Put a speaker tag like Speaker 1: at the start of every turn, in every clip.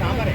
Speaker 1: ಸಾಂಬಾರೇ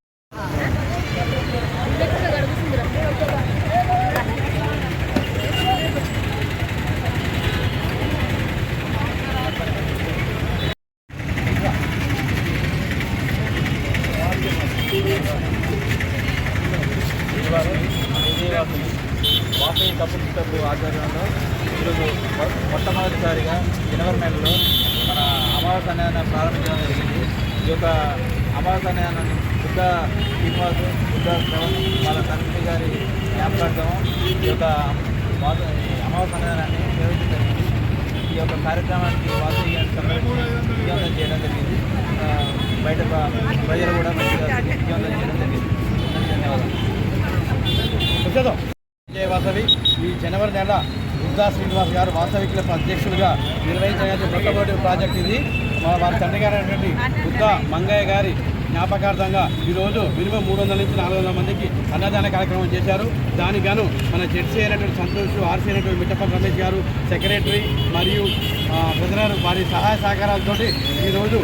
Speaker 2: Vasavi couple club ఆధ్వర్యంలో ఈరోజు మొట్టమొదటిసారిగా జనవరి నెలలో మన అమావాస అన్నదానం ప్రారంభించడం జరిగింది. ఈ యొక్క అమావాస అన్నదానాన్ని బుద్ధ శ్రీనివాస్ బుద్ధ శ్రవణ్ వాళ్ళ తండ్రి గారి జ్ఞాపకార్థం ఈ యొక్క ఈ అమావాస అన్నదానాన్ని నిర్వహించడం జరిగింది. ఈ యొక్క కార్యక్రమానికి వాసవి విజయవంతం చేయడం జరిగింది. బయట ప్రజలు కూడా మంచిగా విజయవంతం చేయడం జరిగింది. ధన్యవాదాలు.
Speaker 3: విజయ వాసవి ఈ జనవరి నెల వృద్ధా శ్రీనివాస్ గారు వాస్తవికుల అధ్యక్షులుగా నిర్వహించడానికి మొట్టమొదటి ప్రాజెక్ట్ ఇది. మా వారి తండ్రి గారైనటువంటి బుద్ధ మంగయ్య గారి జ్ఞాపకార్థంగా ఈరోజు మినిమం మూడు వందల నుంచి నాలుగు వందల మందికి అన్నదాన కార్యక్రమం చేశారు. దానికి గాను మన జెడ్సీ అయినటువంటి సంతోష్ ఆర్సీ అయినటువంటి మిట్టపల్లి రమేష్ గారు సెక్రటరీ మరియు ప్రజల ప్రజలు వారి సహాయ సహకారాలతోటి ఈరోజు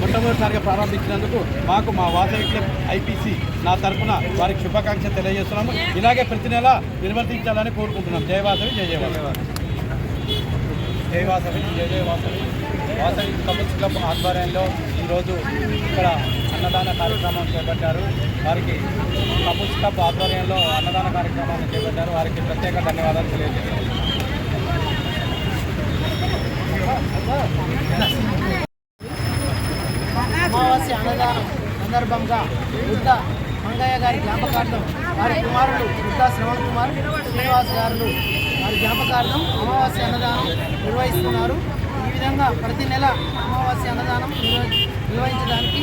Speaker 3: మొట్టమొదటిసారిగా ప్రారంభించినందుకు మాకు మా వాసవి క్లబ్ ఐపీసీ నా తరఫున వారికి శుభాకాంక్షలు తెలియజేస్తున్నాము. ఇలాగే ప్రతి నెల నిర్వర్తించాలని కోరుకుంటున్నాం. జయ వాసవి జయ జయ వాసవి.
Speaker 2: జై వాసవి వాసవి. వాసవి క్లబ్ ఆధ్వర్యంలో ఈరోజు ఇక్కడ అన్నదాన కార్యక్రమం చేపట్టారు. వారికి కపుల్స్ క్లబ్ ఆధ్వర్యంలో అన్నదాన కార్యక్రమాన్ని చేపట్టారు. వారికి ప్రత్యేక ధన్యవాదాలు తెలియజేస్తున్నాను
Speaker 4: అమావాస్య అన్నదానం సందర్భంగా బుద్ధ మంగయ్య గారి జ్ఞాపకార్థం వారి కుమారుడు బుద్ధ శ్రవణ్ కుమార్ శ్రీనివాస్ గారు వారి జ్ఞాపకార్థం అమావాస్య అన్నదానం నిర్వహిస్తున్నారు. ఈ విధంగా ప్రతి నెల అమావాస్య అన్నదానం నిర్వ- నిర్వహించడానికి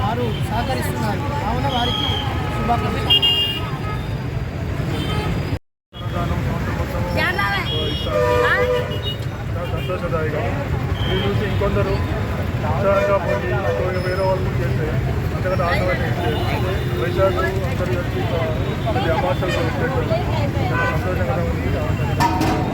Speaker 4: వారు సహకరిస్తున్నారు. కావున వారికి శుభాకాంక్షలు.
Speaker 5: సంతోషదాయకం. ఇది చూసి ఇంకొందరు విచారంగా పోయి పోయి వేరే వాళ్ళు చేస్తే అంతకంటే ఆటోమేటిక్ వైశాఖ అందరి వ్యక్తి సంతోషంగా ఉంది